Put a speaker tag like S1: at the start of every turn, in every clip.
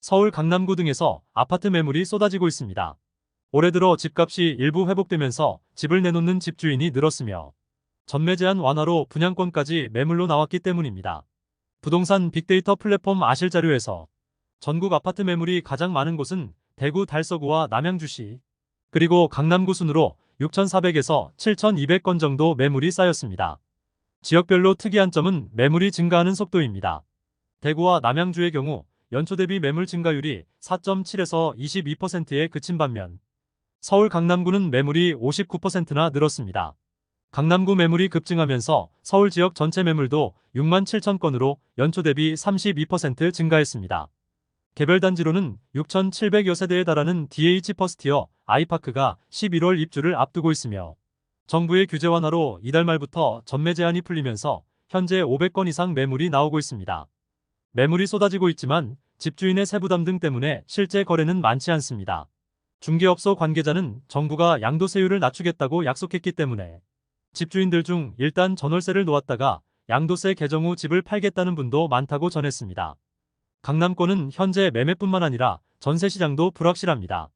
S1: 서울 강남구 등에서 아파트 매물이 쏟아지고 있습니다. 올해 들어 집값이 일부 회복되면서 집을 내놓는 집주인이 늘었으며 전매 제한 완화로 분양권까지 매물로 나왔기 때문입니다. 부동산 빅데이터 플랫폼 아실 자료에서 전국 아파트 매물이 가장 많은 곳은 대구 달서구와 남양주시 그리고 강남구 순으로 6,400에서 7,200건 정도 매물이 쌓였습니다. 지역별로 특이한 점은 매물이 증가하는 속도입니다. 대구와 남양주의 경우 연초 대비 매물 증가율이 4.7에서 22%에 그친 반면 서울 강남구는 매물이 59%나 늘었습니다. 강남구 매물이 급증하면서 서울 지역 전체 매물도 6만 7천 건으로 연초 대비 32% 증가했습니다. 개별 단지로는 6,700여 세대에 달하는 DH 퍼스티어 아이파크가 11월 입주를 앞두고 있으며 정부의 규제 완화로 이달 말부터 전매 제한이 풀리면서 현재 500건 이상 매물이 나오고 있습니다. 매물이 쏟아지고 있지만 집주인의 세부담 등 때문에 실제 거래는 많지 않습니다. 중개업소 관계자는 정부가 양도세율을 낮추겠다고 약속했기 때문에 집주인들 중 일단 전월세를 놓았다가 양도세 개정 후 집을 팔겠다는 분도 많다고 전했습니다. 강남권은 현재 매매뿐만 아니라 전세 시장도 불확실합니다.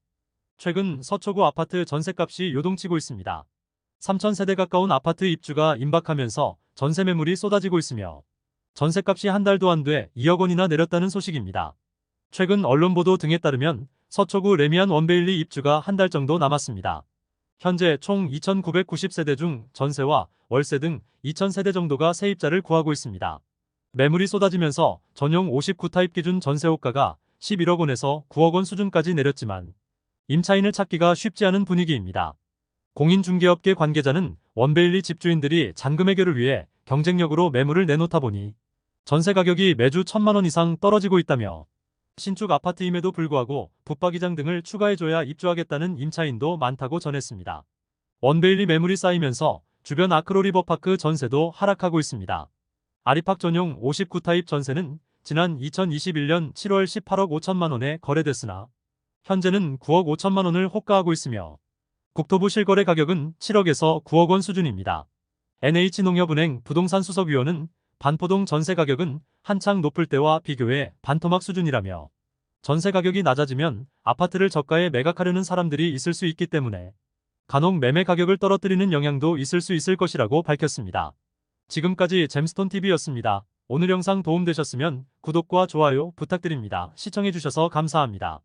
S1: 최근 서초구 아파트 전세값이 요동치고 있습니다. 3,000세대 가까운 아파트 입주가 임박하면서 전세 매물이 쏟아지고 있으며 전세값이 한 달도 안 돼 2억 원이나 내렸다는 소식입니다. 최근 언론 보도 등에 따르면 서초구 레미안 원베일리 입주가 한 달 정도 남았습니다. 현재 총 2,990세대 중 전세와 월세 등 2,000세대 정도가 세입자를 구하고 있습니다. 매물이 쏟아지면서 전용 59타입 기준 전세 호가가 11억 원에서 9억 원 수준까지 내렸지만 임차인을 찾기가 쉽지 않은 분위기입니다. 공인중개업계 관계자는 원베일리 집주인들이 잔금 해결을 위해 경쟁력으로 매물을 내놓다 보니 전세 가격이 매주 천만 원 이상 떨어지고 있다며 신축 아파트임에도 불구하고 붙박이장 등을 추가해줘야 입주하겠다는 임차인도 많다고 전했습니다. 원베일리 매물이 쌓이면서 주변 아크로리버파크 전세도 하락하고 있습니다. 아리팍 전용 59타입 전세는 지난 2021년 7월 18억 5천만 원에 거래됐으나 현재는 9억 5천만 원을 호가하고 있으며 국토부 실거래 가격은 7억에서 9억 원 수준입니다. NH농협은행 부동산 수석위원은 반포동 전세 가격은 한창 높을 때와 비교해 반토막 수준이라며 전세 가격이 낮아지면 아파트를 저가에 매각하려는 사람들이 있을 수 있기 때문에 간혹 매매 가격을 떨어뜨리는 영향도 있을 수 있을 것이라고 밝혔습니다. 지금까지 잼스톤TV였습니다. 오늘 영상 도움되셨으면 구독과 좋아요 부탁드립니다. 시청해주셔서 감사합니다.